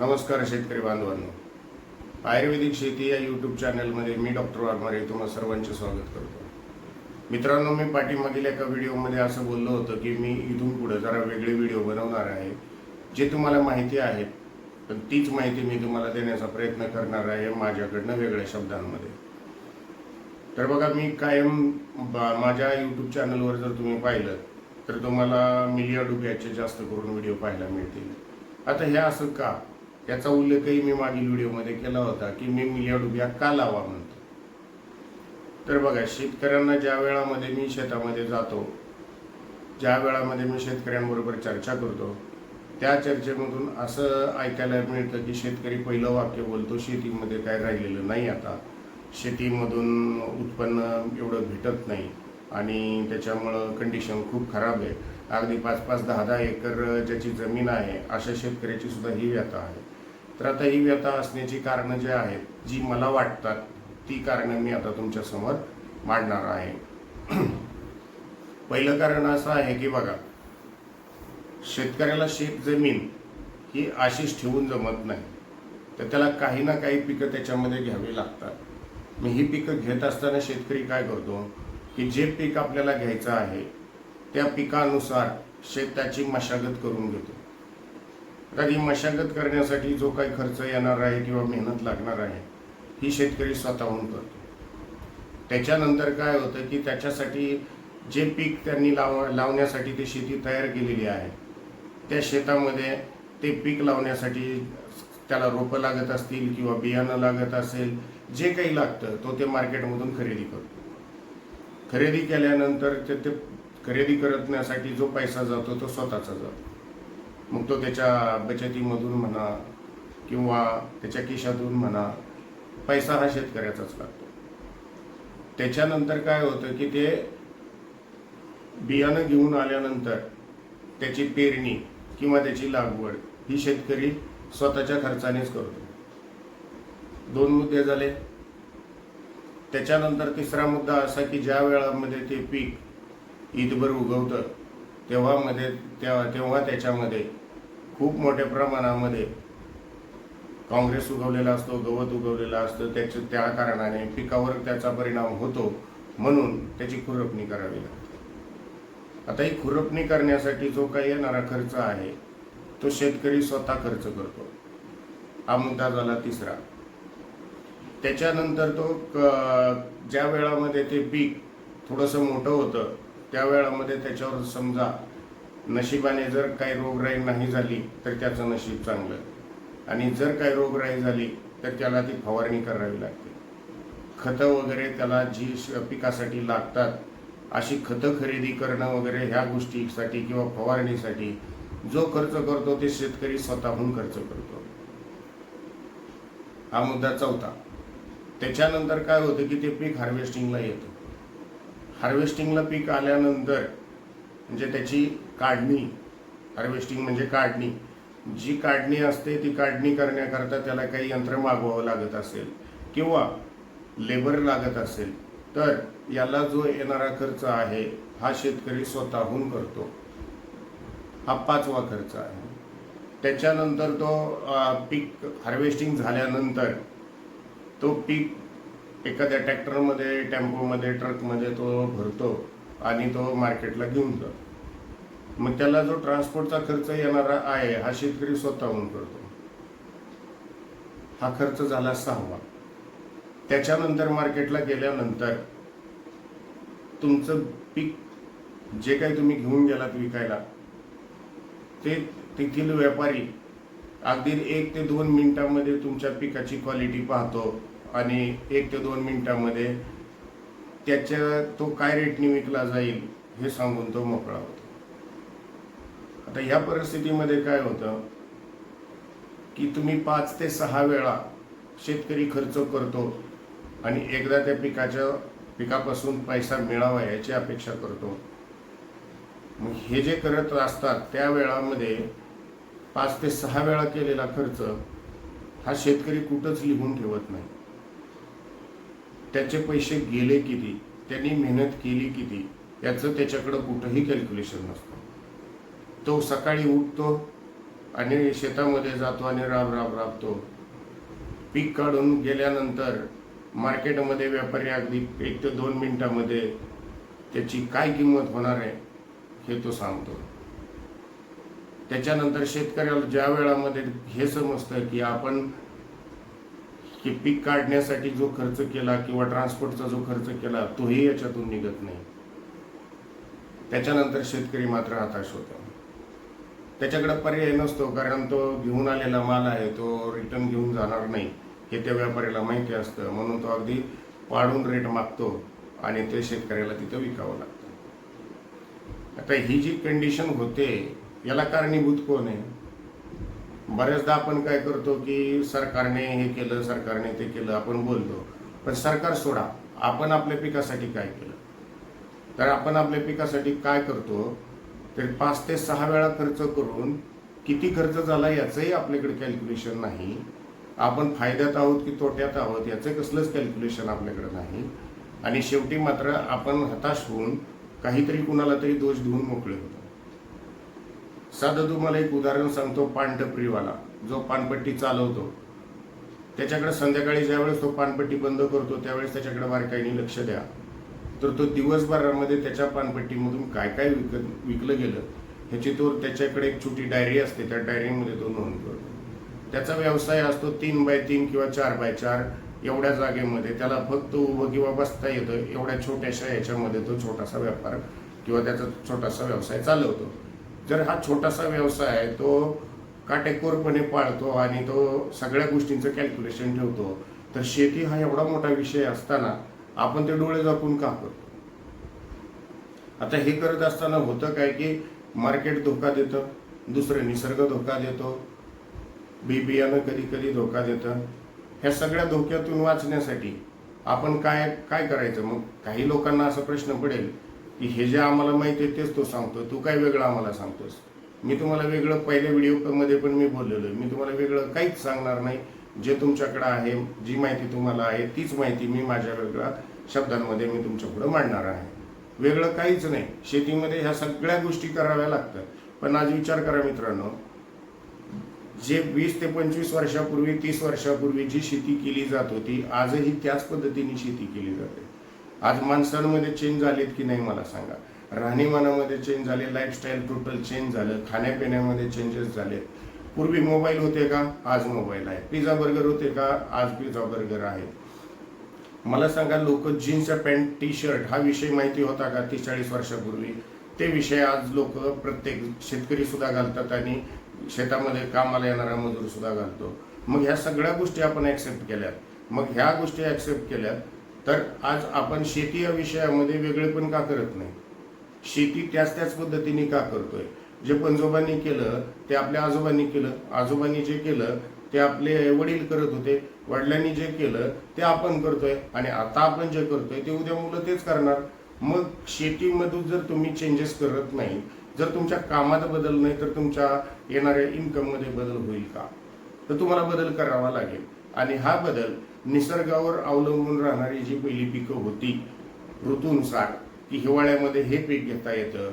नमस्कार शेतकरी बांधवांनो. आयुर्वेदिक शेती या यूट्यूब चॅनलमध्ये मी डॉक्टर वाघमारे तुम्हाला सर्वांचे स्वागत करतो. मित्रांनो मी पाठीमागील एका व्हिडिओमध्ये असं बोललो होतं की मी इथून पुढे जरा वेगळे व्हिडिओ बनवणार आहे जे तुम्हाला माहिती आहेत पण तीच माहिती मी तुम्हाला देण्याचा प्रयत्न करणार आहे माझ्याकडनं वेगळ्या शब्दांमध्ये. तर बघा मी कायम बा- माझ्या यूट्यूब चॅनलवर जर तुम्ही पाहिलं तर तुम्हाला मिलिया डुब्याचे जास्त करून व्हिडिओ पाहायला मिळतील. आता हे असं का? याचा उल्लेखही मी मागील व्हिडिओमध्ये केला होता की मी मिलिया डुबिया का लावा म्हणतो. तर बघा शेतकऱ्यांना ज्या वेळामध्ये मी शेतामध्ये जातो ज्या वेळामध्ये मी शेतकऱ्यांबरोबर चर्चा करतो त्या चर्चेमधून असं ऐकायला मिळतं की शेतकरी पहिलं वाक्य बोलतो शेतीमध्ये काय राहिलेलं नाही आता. शेतीमधून उत्पन्न एवढं भेटत नाही आणि त्याच्यामुळं कंडिशन खूप खराब आहे. अगदी पाच पाच दहा दहा एकर ज्याची जमीन आहे अशा शेतकऱ्याची सुद्धा ही व्यथा आहे. तर आता ही व्यथा असण्याची कारणं जे आहेत जी मला वाटतात ती कारणं मी आता तुमच्यासमोर मांडणार आहे. पहिलं कारण असं आहे की बघा शेतकऱ्याला शेत जमीन ही आशिष ठेवून जमत नाही. तर त्याला काही ना काही पिकं त्याच्यामध्ये घ्यावी लागतात. मग ही पिकं घेत असताना शेतकरी काय करतो की जे पीक आपल्याला घ्यायचं आहे त्या पिकानुसार शेताची मशागत करून घेतो. कधी मशागत करण्यासाठी जो काही खर्च येणार आहे किंवा मेहनत लागणार आहे ही शेतकरी स्वतःहून करतो. त्याच्यानंतर काय होतं की त्याच्यासाठी जे पीक त्यांनी लाव लावण्यासाठी ते शेती तयार केलेली आहे त्या शेतामध्ये ते पीक लावण्यासाठी त्याला रोपं लागत असतील किंवा बियाणं लागत असेल जे काही लागतं तो ते मार्केटमधून खरेदी करतो. खरेदी केल्यानंतर ते ते खरेदी करण्यासाठी जो पैसा जातो तो स्वतःचा जातो. मग तो त्याच्या बचतीमधून म्हणा किंवा त्याच्या खिशातून म्हणा पैसा हा शेतकऱ्याचाच लागतो. त्याच्यानंतर काय होतं की ते बियाणं घेऊन आल्यानंतर त्याची पेरणी किंवा त्याची लागवड ही शेतकरी स्वतःच्या खर्चानेच करतो. दोन मुद्दे झाले. त्याच्यानंतर तिसरा मुद्दा असा की ज्या वेळामध्ये ते पीक ईदभर उगवतं तेव्हा मध्ये तेव्हा तेव्हा त्याच्यामध्ये खूप मोठ्या प्रमाणामध्ये काँग्रेस उगवलेला असतो गवत उगवलेला असतं त्याच्या त्या कारणाने पिकावर त्याचा परिणाम होतो म्हणून त्याची खुरपणी करावी लागते. आता ही खुरपणी करण्यासाठी जो काही येणारा खर्च आहे तो शेतकरी स्वतः खर्च करतो. हा मुद्दा झाला तिसरा. त्याच्यानंतर तो क- ज्या वेळामध्ये ते पीक थोडंसं मोठं होतं त्या वेळामध्ये त्याच्यावर समजा नशिबाने जर काही रोगराई नाही झाली तर त्याचं नशीब चांगलं. आणि जर काही रोगराई झाली तर त्याला ती फवारणी करावी लागते. खतं वगैरे त्याला जी पिकासाठी लागतात अशी खतं खरेदी करणं वगैरे ह्या गोष्टीसाठी किंवा फवारणीसाठी जो खर्च करतो ते शेतकरी स्वतःहून खर्च करतो. हा मुद्दा चौथा. त्याच्यानंतर काय होतं की ते पीक हार्वेस्टिंगला येतं. हार्वेस्टिंगला पीक आल्यानंतर म्हणजे त्याची काढणी हार्वेस्टिंग म्हणजे काढणी. जी काढणी असते ती काढणी करण्याकरता त्याला काही यंत्र मागवावं लागत असेल किंवा लेबर लागत असेल तर याला जो येणारा खर्च आहे हा शेतकरी स्वतःहून करतो. हा पाचवा खर्च आहे. त्याच्यानंतर तो पीक हार्वेस्टिंग झाल्यानंतर तो पीक एखाद्या ट्रॅक्टरमध्ये टेम्पोमध्ये ट्रकमध्ये तो भरतो आणि तो मार्केटला घेऊन जातो. मग त्याला जो ट्रान्सपोर्टचा खर्च येणारा आहे हा शेतकरी स्वतःहून करतो. हा खर्च झाला सहावा. त्याच्यानंतर मार्केटला गेल्यानंतर तुमचं पीक जे काही तुम्ही घेऊन गेलात विकायला ते तेथील व्यापारी अगदी एक ते दोन मिनिटांमध्ये तुमच्या पिकाची क्वालिटी पाहतो आणि एक ते दोन मिनिटांमध्ये त्याच्या तो काय रेटने विकला जाईल हे सांगून तो मोकळा होतो. आता ह्या परिस्थितीमध्ये काय होतं? की तुम्ही पाच ते सहा वेळा शेतकरी खर्च करतो आणि एकदा त्या पिकाच्या पिकापासून पैसा मिळावा याची अपेक्षा करतो. मग हे जे करत असतात त्या वेळामध्ये पाच ते सहा वेळा केलेला खर्च हा शेतकरी कुठंच लिहून ठेवत नाही. त्याचे पैसे गेले किती? त्यांनी मेहनत केली किती? याचं त्याच्याकडं कुठंही कॅल्क्युलेशन नसतं. तो सकाळी उठतो आणि शेतामध्ये जातो आणि राब राब राबतो. पीक काढून गेल्यानंतर मार्केटमध्ये व्यापारी अगदी एक ते दोन मिनिटामध्ये त्याची काय किंमत होणार आहे हे तो सांगतो. त्याच्यानंतर शेतकऱ्याला ज्या वेळामध्ये हे समजतं की आपण की पीक काढण्यासाठी जो खर्च केला किंवा ट्रान्सपोर्टचा जो खर्च केला तोही याच्यातून निघत नाही. त्याच्यानंतर शेतकरी मात्र हताश होतो. त्याच्याकडे पर्याय नसतो कारण तो घेऊन आलेला माल आहे तो रिटर्न घेऊन जाणार नाही. हे त्या व्यापाऱ्याला माहिती असतं. म्हणून तो अगदी वाढून रेट मागतो आणि ते शेतकऱ्याला तिथं विकावं लागतं. आता ही जी कंडिशन होते याला कारणीभूत कोण आहे? बऱ्याचदा आपण काय करतो की सरकारने हे केलं सरकारने ते केलं आपण बोलतो. पण सरकार सोडा. आपण आपल्या पिकासाठी काय केलं? तर आपण आपल्या पिकासाठी काय करतो? तर पाच ते सहा वेळा खर्च करून किती खर्च झाला याचंही आपल्याकडे कॅल्क्युलेशन नाही. आपण फायद्यात आहोत की तोट्यात आहोत याचं कसलंच कॅल्क्युलेशन आपल्याकडे नाही. आणि शेवटी मात्र आपण हताश होऊन काहीतरी कुणाला तरी दोष देऊन मोकळे होतो. साधं तुम्हाला एक उदाहरण सांगतो पानटपरीवाला. जो पानपट्टी चालवतो. त्याच्याकडे संध्याकाळी ज्यावेळेस तो पानपट्टी बंद करतो त्यावेळेस त्याच्याकडे बारकाईने लक्ष द्या. तर तो दिवसभरामध्ये त्याच्या पानपट्टीमधून काय काय विकत विकलं गेलं ह्याची तो त्याच्याकडे एक छोटी डायरी असते. त्या डायरीमध्ये तो नोंद करतो. त्याचा व्यवसाय असतो तीन बाय तीन किंवा चार बाय चार एवढ्या जागेमध्ये. त्याला फक्त उभं किंवा बसता येतं एवढ्या छोट्याशा याच्यामध्ये तो छोटासा व्यापार किंवा त्याचा छोटासा व्यवसाय चालवतो. जर हा छोटासा व्यवसाय आहे तो काटेकोरपणे पाळतो आणि तो सगळ्या गोष्टींचं कॅल्क्युलेशन ठेवतो तर शेती हा एवढा मोठा विषय असताना आपण ते डोळे झाकून का करतो? आता हे करत असताना होतं काय की मार्केट धोका देतं दुसरं निसर्ग धोका देतो बी बियाणं कधी कधी धोका देतं. ह्या सगळ्या धोक्यातून वाचण्यासाठी आपण काय काय करायचं? मग काही लोकांना असा प्रश्न पडेल की हे जे आम्हाला माहिती आहे तेच तो सांगतो तू काय वेगळं आम्हाला सांगतोस मी तुम्हाला वेगळं पहिल्या व्हिडिओमध्ये पण मी बोललेलो आहे. मी तुम्हाला वेगळं काहीच सांगणार नाही. जे तुमच्याकडे आहे जी माहिती तुम्हाला आहे तीच माहिती मी माझ्या वेगळा शब्दांमध्ये मी तुमच्या पुढं मांडणार आहे. वेगळं काहीच नाही. शेतीमध्ये ह्या सगळ्या गोष्टी कराव्या लागतात. पण आज विचार करा मित्रांनो जे वीस ते पंचवीस वर्षापूर्वी तीस वर्षापूर्वी जी शेती केली जात होती आजही त्याच पद्धतीने शेती केली जाते. आज माणसांमध्ये चेंज झालेत की नाही मला सांगा. राहणीमानामध्ये चेंज झाले लाईफस्टाईल टोटल चेंज झालं खाण्यापिण्यामध्ये चेंजेस झाले पूर्वी मोबाईल होते का? आज मोबाईल आहे. पिझ्झा बर्गर होते का? आज पिझ्झा बर्गर आहे. मला सांगा लोक जीन्स पॅन्ट टी शर्ट हा विषय माहिती होता का तीस चाळीस वर्षापूर्वी? ते विषय आज लोक प्रत्येक शेतकरी सुद्धा घालतात आणि शेतामध्ये कामाला येणारा मजूर सुद्धा घालतो. मग ह्या सगळ्या गोष्टी आपण ऍक्सेप्ट केल्यात. मग ह्या गोष्टी ऍक्सेप्ट केल्यात तर आज आपण शेती या विषयामध्ये वेगळे पण का करत नाही? शेती त्याच त्याच पद्धतीने का करतोय? जे पंजोबांनी केलं ते आपल्या आजोबांनी केलं आजोबांनी जे केलं ते आपले वडील करत होते वडिलांनी जे केलं ते आपण करतोय आणि आता आपण जे करतोय ते उद्या मुलं तेच करणार. मग शेतीमधून जर तुम्ही चेंजेस करत नाही जर तुमच्या कामात बदल नाही तर तुमच्या येणाऱ्या इन्कममध्ये बदल होईल का? तर तुम्हाला बदल करावा लागेल. आणि हा बदल निसर्गावर अवलंबून राहणारी जी पहिली पिकं होती ऋतूनुसार की हिवाळ्यामध्ये हे पीक घेता येतं.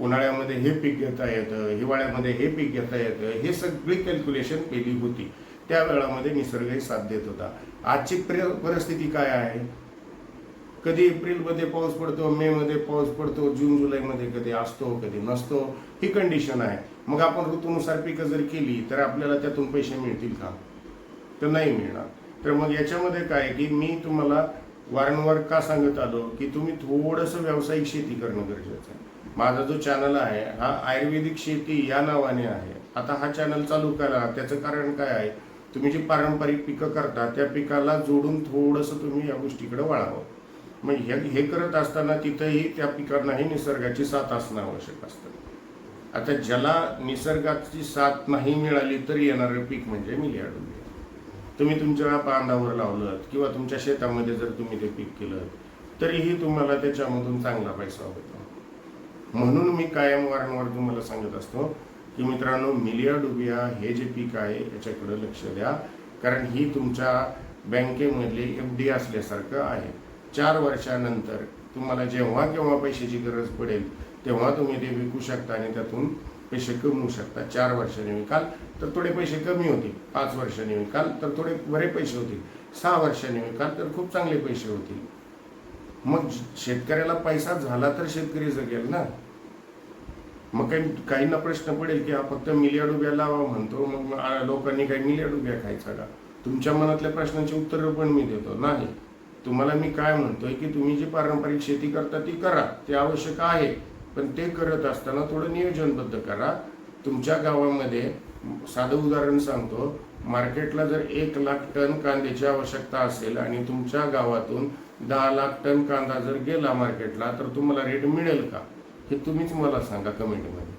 उन्हाळ्यामध्ये हे पीक घेता येतं हिवाळ्यामध्ये हे पीक घेता येतं हे सगळी कॅल्क्युलेशन केली होती. त्या वेळामध्ये निसर्गही साथ देत होता. आजची परिस्थिती काय आहे? कधी एप्रिलमध्ये पाऊस पडतो मे मध्ये पाऊस पडतो जून जुलैमध्ये कधी असतो कधी नसतो ही कंडिशन आहे. मग आपण ऋतूनुसार पिकं जर केली तर आपल्याला त्यातून पैसे मिळतील का? तर नाही मिळणार. तर मग याच्यामध्ये काय की मी तुम्हाला वारंवार का सांगत आलो? की तुम्ही थोडंसं व्यावसायिक शेती करणं गरजेचं आहे. माझा जो चॅनल आहे हा आयुर्वेदिक शेती या नावाने आहे. आता हा चॅनल चालू करा. त्याचं कारण काय आहे? तुम्ही जी पारंपरिक पिकं करता त्या पिकाला जोडून थोडंसं तुम्ही या गोष्टीकडे वळावं. मग हे हे करत असताना तिथंही त्या पिकांनाही निसर्गाची साथ असणं आवश्यक असतं. आता ज्याला निसर्गाची साथ नाही मिळाली तरी येणारं पीक म्हणजे मिलियाडू तुम्ही तुमच्या बांधावर लावलं किंवा तुमच्या शेतामध्ये जर तुम्ही ते पीक केलं तरीही तुम्हाला त्याच्यामधून चांगला पैसा होतो. म्हणून मी कायम वारंवार तुम्हाला सांगत असतो की मित्रांनो मिलिया डुबिया हे जे पीक आहे याच्याकडे लक्ष द्या. कारण ही तुमच्या बँकेमधली एफ डी असल्यासारखं आहे. चार वर्षानंतर तुम्हाला जेव्हा केव्हा पैशाची गरज पडेल तेव्हा तुम्ही ते विकू शकता आणि त्यातून पैसे कमवू शकता. चार वर्षाने विकाल तर थोडे पैसे कमी होतील. पाच वर्षाने विकाल तर थोडे बरे पैसे होतील. सहा वर्षांनी विकाल तर खूप चांगले पैसे होतील. मग शेतकऱ्याला पैसा झाला तर शेतकरी जगेल ना? मग काही काहींना प्रश्न पडेल की हा फक्त मिलियाडुब्या लावा म्हणतो मग लोकांनी काही मिलियड खायचा का? तुमच्या मनातल्या प्रश्नांची उत्तरं पण मी देतो. नाही. तुम्हाला मी काय म्हणतोय की तुम्ही जी पारंपरिक शेती करता ती करा. ते आवश्यक आहे. पण ते करत असताना थोडं नियोजनबद्ध करा. तुमच्या गावामध्ये साधं उदाहरण सांगतो. मार्केटला जर एक लाख टन कांद्याची आवश्यकता असेल आणि तुमच्या गावातून दहा लाख टन कांदा जर गेला मार्केटला तर तुम्हाला रेट मिळेल का? हे तुम्हीच मला सांगा कमेंटमध्ये.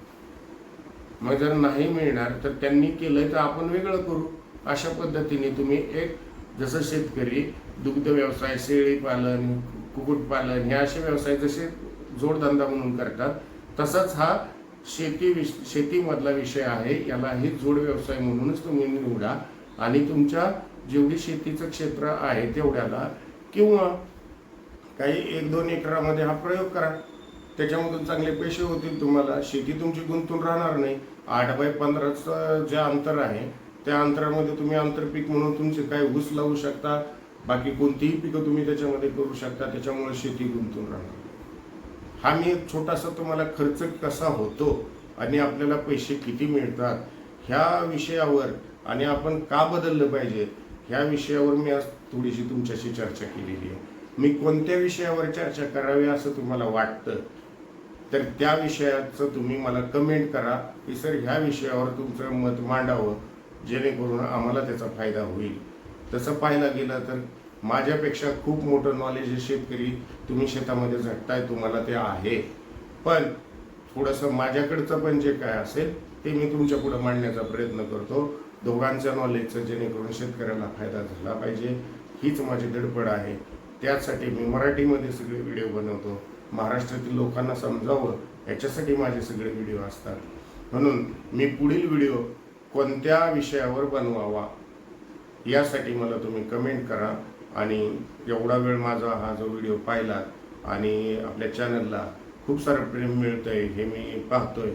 मग जर नाही मिळणार तर त्यांनी केलंय तर आपण वेगळं करू. अशा पद्धतीने तुम्ही एक जसं शेतकरी दुग्ध व्यवसाय शेळीपालन कुक्कुटपालन हे असे व्यवसाय जसे जोडधंदा म्हणून करतात तसाच हा शेती विष शेतीमधला विषय आहे. याला हे जोड व्यवसाय म्हणूनच तुम्ही निवडा. आणि तुमच्या जेवढी शेतीचं क्षेत्र आहे तेवढ्याला किंवा काही एक दोन एकरामध्ये हा प्रयोग करा. त्याच्यामधून चांगले पैसे होतील तुम्हाला. शेती तुमची गुंतून राहणार नाही. आठ बाय पंधराचं जे अंतर आहे त्या अंतरामध्ये तुम्ही आंतरपीक म्हणून तुमचे काय ऊस लावू शकता. बाकी कोणतीही पिकं तुम्ही त्याच्यामध्ये करू शकता. त्याच्यामुळे शेती गुंतून राहणार. हा मी एक छोटासा तुम्हाला खर्च कसा होतो आणि आपल्याला पैसे किती मिळतात ह्या विषयावर आणि आपण का बदललं पाहिजे ह्या विषयावर मी आज थोडीशी तुमच्याशी चर्चा केलेली आहे. मी कोणत्या विषयावर चर्चा करावी असं तुम्हाला वाटतं? तर त्या विषयाचं तुम्ही मला कमेंट करा. की सर ह्या विषयावर तुमचं मत मांडावं जेणेकरून आम्हाला त्याचा फायदा होईल. तसं पाहायला गेलं तर माझ्यापेक्षा खूप मोठं नॉलेज हे शेतकरी. तुम्ही शेतामध्ये झटताय तुम्हाला ते आहे. पण थोडंसं माझ्याकडचं पण जे काय असेल ते मी तुमच्यापुढे मांडण्याचा प्रयत्न करतो. दोघांच्या नॉलेजचं जेणेकरून शेतकऱ्याला फायदा झाला पाहिजे. हीच माझी धडपड आहे. त्यासाठी मी मराठीमध्ये सगळे व्हिडिओ बनवतो. महाराष्ट्रातील लोकांना समजावं याच्यासाठी माझे सगळे व्हिडिओ असतात. म्हणून मी पुढील व्हिडिओ कोणत्या विषयावर बनवावा यासाठी मला तुम्ही कमेंट करा आणि एवढा वेळ माझा हा जो व्हिडिओ पाहिला आणि आपल्या चॅनलला खूप सारं प्रेम मिळतं आहे हे मी पाहतोय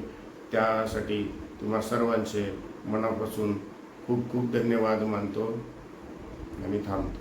त्यासाठी तुम्हा सर्वांचे मनापासून खूप खूप धन्यवाद मानतो आणि थांबतो.